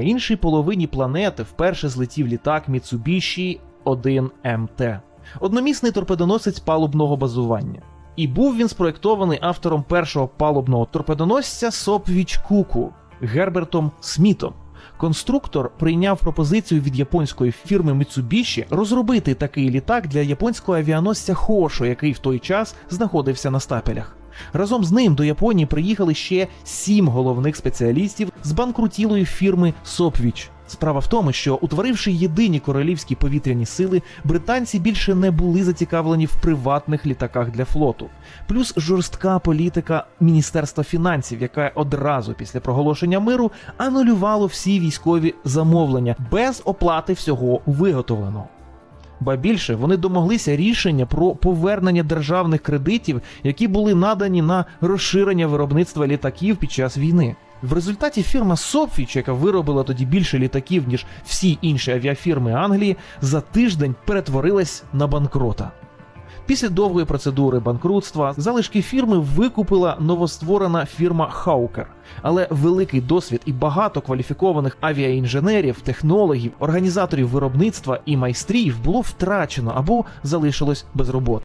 На іншій половині планети вперше злетів літак Mitsubishi 1МТ, одномісний торпедоносець палубного базування. І був він спроєктований автором першого палубного торпедоносця Сопвіч Куку Гербертом Смітом. Конструктор прийняв пропозицію від японської фірми Mitsubishi розробити такий літак для японського авіаносця Хошо, який в той час знаходився на стапелях. Разом з ним до Японії приїхали ще сім головних спеціалістів з банкрутілої фірми Сопвіч. Справа в тому, що утворивши єдині королівські повітряні сили, британці більше не були зацікавлені в приватних літаках для флоту. Плюс жорстка політика Міністерства фінансів, яке одразу після проголошення миру анулювало всі військові замовлення без оплати всього виготовленого. Ба більше вони домоглися рішення про повернення державних кредитів, які були надані на розширення виробництва літаків під час війни. В результаті фірма Сопфіч, яка виробила тоді більше літаків ніж всі інші авіафірми Англії, за тиждень перетворилась на банкрота. Після довгої процедури банкрутства залишки фірми викупила новостворена фірма Хаукер. Але великий досвід і багато кваліфікованих авіаінженерів, технологів, організаторів виробництва і майстрів було втрачено або залишилось без роботи.